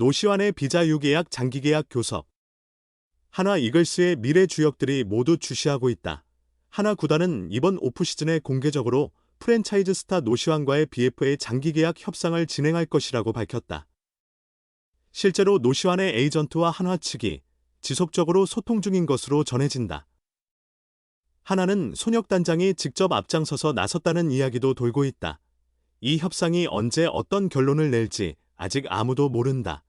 노시환의 비자 유계약 장기계약 교섭. 하나 이글스의 미래 주역들이 모두 주시하고 있다. 하나 구단은 이번 오프시즌에 공개적으로 프랜차이즈 스타 노시환과의 BFA 장기계약 협상을 진행할 것이라고 밝혔다. 실제로 노시환의 에이전트와 한화 측이 지속적으로 소통 중인 것으로 전해진다. 하나는 손혁 단장이 직접 앞장서서 나섰다는 이야기도 돌고 있다. 이 협상이 언제 어떤 결론을 낼지 아직 아무도 모른다.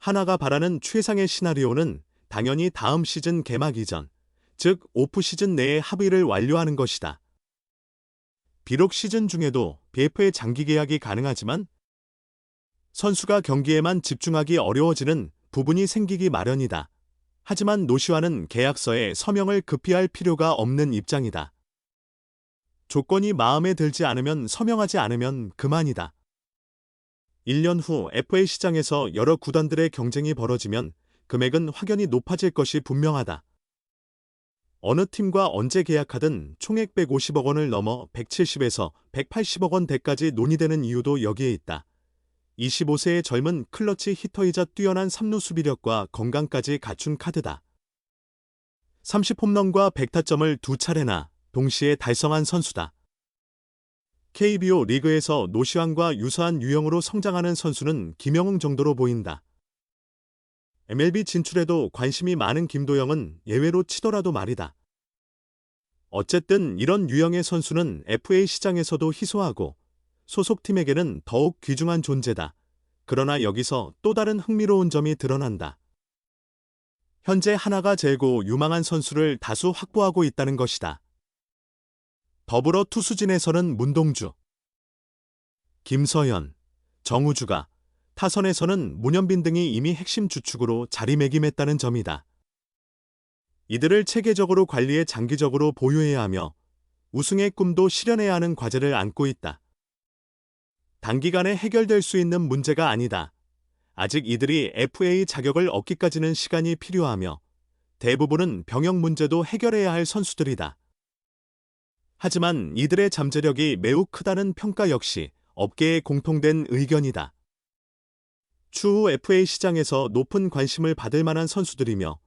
하나가 바라는 최상의 시나리오는 당연히 다음 시즌 개막 이전, 즉 오프 시즌 내에 합의를 완료하는 것이다. 비록 시즌 중에도 BF의 장기 계약이 가능하지만 선수가 경기에만 집중하기 어려워지는 부분이 생기기 마련이다. 하지만 노시와는 계약서에 서명을 급히 할 필요가 없는 입장이다. 조건이 마음에 들지 않으면 서명하지 않으면 그만이다. 1년 후 FA 시장에서 여러 구단들의 경쟁이 벌어지면 금액은 확연히 높아질 것이 분명하다. 어느 팀과 언제 계약하든 총액 150억 원을 넘어 170에서 180억 원대까지 논의되는 이유도 여기에 있다. 25세의 젊은 클러치 히터이자 뛰어난 3루 수비력과 건강까지 갖춘 카드다. 30홈런과 100타점을 두 차례나 동시에 달성한 선수다. KBO 리그에서 노시환과 유사한 유형으로 성장하는 선수는 김영웅 정도로 보인다. MLB 진출에도 관심이 많은 김도영은 예외로 치더라도 말이다. 어쨌든 이런 유형의 선수는 FA 시장에서도 희소하고 소속팀에게는 더욱 귀중한 존재다. 그러나 여기서 또 다른 흥미로운 점이 드러난다. 현재 하나가 재고 유망한 선수를 다수 확보하고 있다는 것이다. 더불어 투수진에서는 문동주, 김서현, 정우주가, 타선에서는 문현빈 등이 이미 핵심 주축으로 자리매김했다는 점이다. 이들을 체계적으로 관리해 장기적으로 보유해야 하며 우승의 꿈도 실현해야 하는 과제를 안고 있다. 단기간에 해결될 수 있는 문제가 아니다. 아직 이들이 FA 자격을 얻기까지는 시간이 필요하며 대부분은 병역 문제도 해결해야 할 선수들이다. 하지만 이들의 잠재력이 매우 크다는 평가 역시 업계의 공통된 의견이다. 추후 FA 시장에서 높은 관심을 받을 만한 선수들이며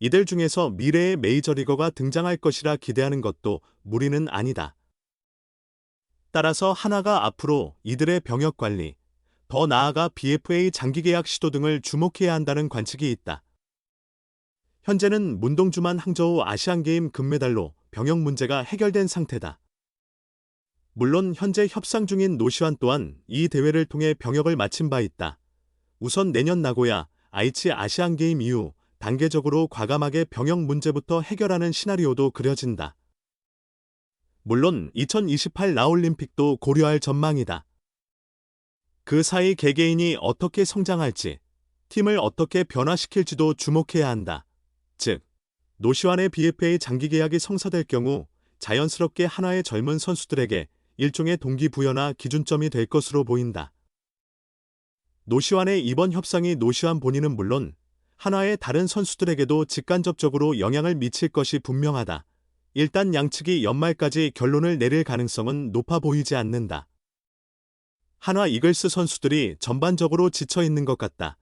이들 중에서 미래의 메이저리거가 등장할 것이라 기대하는 것도 무리는 아니다. 따라서 하나가 앞으로 이들의 병역 관리, 더 나아가 BFA 장기 계약 시도 등을 주목해야 한다는 관측이 있다. 현재는 문동주만 항저우 아시안게임 금메달로 병역 문제가 해결된 상태다. 물론 현재 협상 중인 노시환 또한 이 대회를 통해 병역을 마친 바 있다. 우선 내년 나고야 아이치 아시안게임 이후 단계적으로 과감하게 병역 문제부터 해결하는 시나리오도 그려진다. 물론 2028 라올림픽도 고려할 전망이다. 그 사이 개개인이 어떻게 성장할지, 팀을 어떻게 변화시킬지도 주목해야 한다. 즉, 노시환의 BFA 장기 계약이 성사될 경우 자연스럽게 하나의 젊은 선수들에게 일종의 동기부여나 기준점이 될 것으로 보인다. 노시환의 이번 협상이 노시환 본인은 물론 하나의 다른 선수들에게도 직간접적으로 영향을 미칠 것이 분명하다. 일단 양측이 연말까지 결론을 내릴 가능성은 높아 보이지 않는다. 한화 이글스 선수들이 전반적으로 지쳐 있는 것 같다.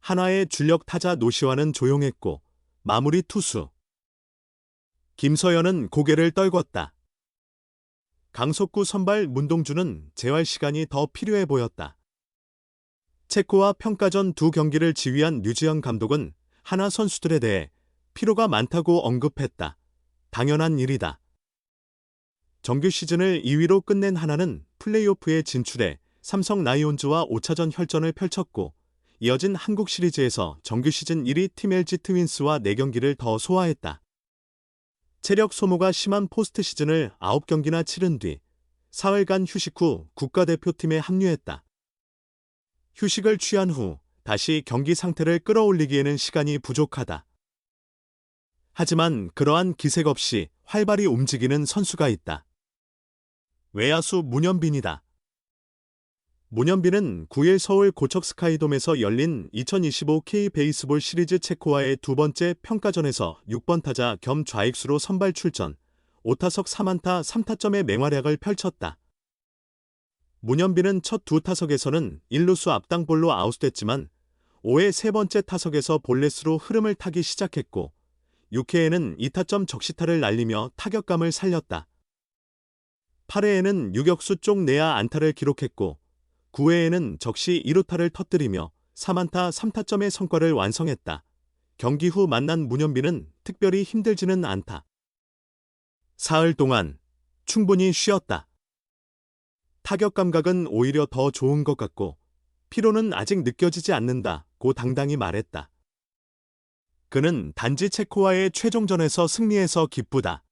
한화의 줄력 타자 노시와는 조용했고 마무리 투수 김서연은 고개를 떨궜다. 강속구 선발 문동주는 재활 시간이 더 필요해 보였다. 체코와 평가전 두 경기를 지휘한 류지영 감독은 하나 선수들에 대해 피로가 많다고 언급했다. 당연한 일이다. 정규 시즌을 2위로 끝낸 하나는 플레이오프에 진출해 삼성 라이온즈와 5차전 혈전을 펼쳤고 이어진 한국 시리즈에서 정규 시즌 1위 팀 LG 트윈스와 4경기를 더 소화했다. 체력 소모가 심한 포스트 시즌을 9경기나 치른 뒤 사흘간 휴식 후 국가대표팀에 합류했다. 휴식을 취한 후 다시 경기 상태를 끌어올리기에는 시간이 부족하다. 하지만 그러한 기색 없이 활발히 움직이는 선수가 있다. 외야수 문현빈이다. 문현빈은 9일 서울 고척 스카이돔에서 열린 2025 K 베이스볼 시리즈 체코와의 두 번째 평가전에서 6번 타자 겸 좌익수로 선발 출전, 5타석 3안타 3타점의 맹활약을 펼쳤다. 문현빈은 첫 두 타석에서는 1루수 앞당볼로 아웃됐지만 5회 세 번째 타석에서 볼넷으로 흐름을 타기 시작했고 6회에는 2타점 적시타를 날리며 타격감을 살렸다. 8회에는 유격수 쪽 내야 안타를 기록했고 9회에는 적시 2루타를 터뜨리며 3안타 3타점의 성과를 완성했다. 경기 후 만난 문현빈은 특별히 힘들지는 않다. 사흘 동안 충분히 쉬었다. 타격 감각은 오히려 더 좋은 것 같고 피로는 아직 느껴지지 않는다 고 당당히 말했다. 그는 단지 체코와의 최종전에서 승리해서 기쁘다.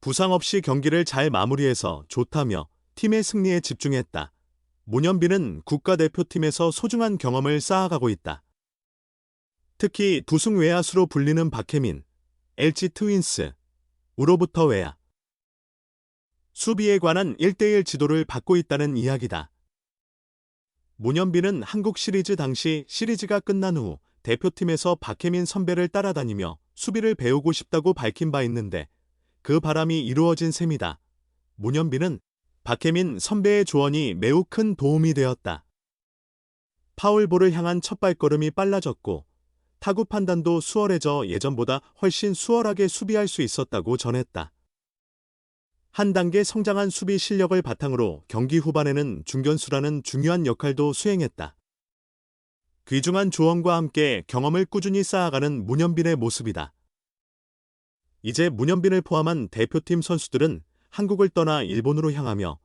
부상 없이 경기를 잘 마무리해서 좋다며 팀의 승리에 집중했다. 문현빈은 국가대표팀에서 소중한 경험을 쌓아가고 있다. 특히 두승 외야수로 불리는 박혜민, LG 트윈스, 우로부터 외야. 수비에 관한 1대1 지도를 받고 있다는 이야기다. 문현빈은 한국 시리즈 당시 시리즈가 끝난 후 대표팀에서 박혜민 선배를 따라다니며 수비를 배우고 싶다고 밝힌 바 있는데 그 바람이 이루어진 셈이다. 문현빈은 박혜민 선배의 조언이 매우 큰 도움이 되었다. 파울볼을 향한 첫 발걸음이 빨라졌고 타구 판단도 수월해져 예전보다 훨씬 수월하게 수비할 수 있었다고 전했다. 한 단계 성장한 수비 실력을 바탕으로 경기 후반에는 중견수라는 중요한 역할도 수행했다. 귀중한 조언과 함께 경험을 꾸준히 쌓아가는 문현빈의 모습이다. 이제 문현빈을 포함한 대표팀 선수들은 한국을 떠나 일본으로 향하며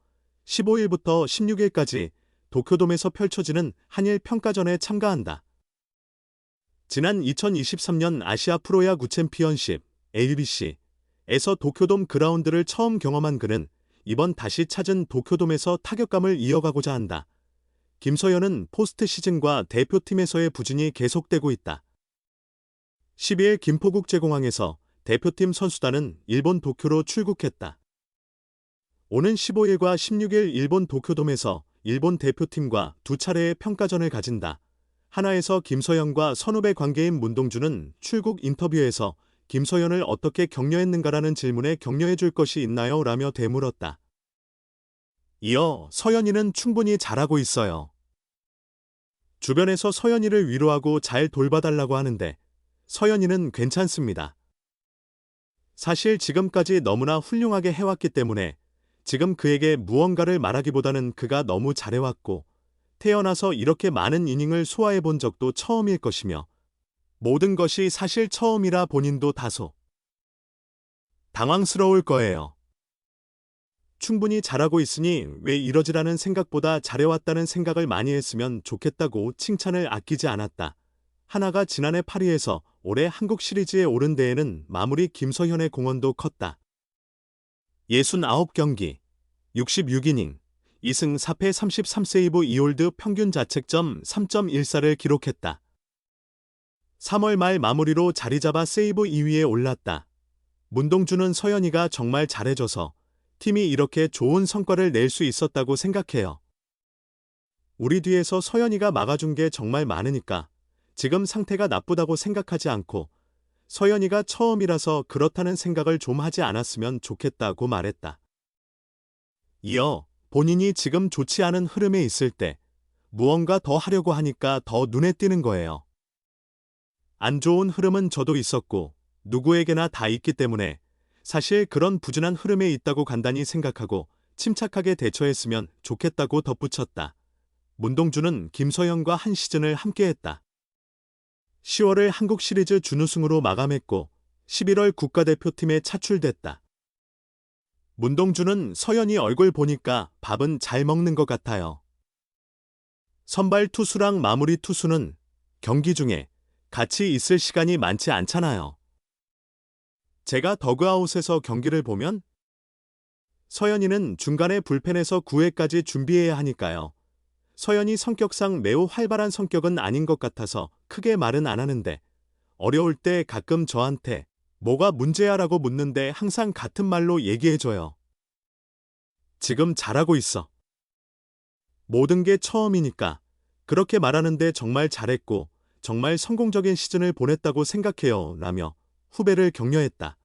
15일부터 16일까지 도쿄돔에서 펼쳐지는 한일 평가전에 참가한다. 지난 2023년 아시아 프로야구 챔피언십 ABC에서 도쿄돔 그라운드를 처음 경험한 그는 이번 다시 찾은 도쿄돔에서 타격감을 이어가고자 한다. 김서연은 포스트 시즌과 대표팀에서의 부진이 계속되고 있다. 12일 김포국제공항에서 대표팀 선수단은 일본 도쿄로 출국했다. 오는 15일과 16일 일본 도쿄돔에서 일본 대표팀과 두 차례의 평가전을 가진다. 하나에서 김서연과 선후배 관계인 문동주는 출국 인터뷰에서 김서연을 어떻게 격려했는가라는 질문에 격려해 줄 것이 있나요? 라며 되물었다. 이어 서연이는 충분히 잘하고 있어요. 주변에서 서연이를 위로하고 잘 돌봐달라고 하는데 서연이는 괜찮습니다. 사실 지금까지 너무나 훌륭하게 해왔기 때문에 지금 그에게 무언가를 말하기보다는 그가 너무 잘해왔고 태어나서 이렇게 많은 이닝을 소화해 본 적도 처음일 것이며 모든 것이 사실 처음이라 본인도 다소 당황스러울 거예요. 충분히 잘하고 있으니 왜 이러지라는 생각보다 잘해왔다는 생각을 많이 했으면 좋겠다고 칭찬을 아끼지 않았다. 하나가 지난해 파리에서 올해 한국 시리즈에 오른 데에는 마무리 김서현의 공헌도 컸다. 69경기, 66이닝, 2승 4패 33세이브 2홀드 평균 자책점 3.14를 기록했다. 3월 말 마무리로 자리 잡아 세이브 2위에 올랐다. 문동주는 서현이가 정말 잘해줘서 팀이 이렇게 좋은 성과를 낼 수 있었다고 생각해요. 우리 뒤에서 서현이가 막아준 게 정말 많으니까 지금 상태가 나쁘다고 생각하지 않고 서현이가 처음이라서 그렇다는 생각을 좀 하지 않았으면 좋겠다고 말했다. 이어 본인이 지금 좋지 않은 흐름에 있을 때 무언가 더 하려고 하니까 더 눈에 띄는 거예요. 안 좋은 흐름은 저도 있었고 누구에게나 다 있기 때문에 사실 그런 부진한 흐름에 있다고 간단히 생각하고 침착하게 대처했으면 좋겠다고 덧붙였다. 문동주는 김서영과 한 시즌을 함께했다. 10월을 한국 시리즈 준우승으로 마감했고 11월 국가대표팀에 차출됐다. 문동주는 서연이 얼굴 보니까 밥은 잘 먹는 것 같아요. 선발 투수랑 마무리 투수는 경기 중에 같이 있을 시간이 많지 않잖아요. 제가 더그아웃에서 경기를 보면 서연이는 중간에 불펜에서 9회까지 준비해야 하니까요. 서연이 성격상 매우 활발한 성격은 아닌 것 같아서 크게 말은 안 하는데 어려울 때 가끔 저한테 뭐가 문제야 라고 묻는데 항상 같은 말로 얘기해줘요. 지금 잘하고 있어. 모든 게 처음이니까 그렇게 말하는데 정말 잘했고 정말 성공적인 시즌을 보냈다고 생각해요. 라며 후배를 격려했다.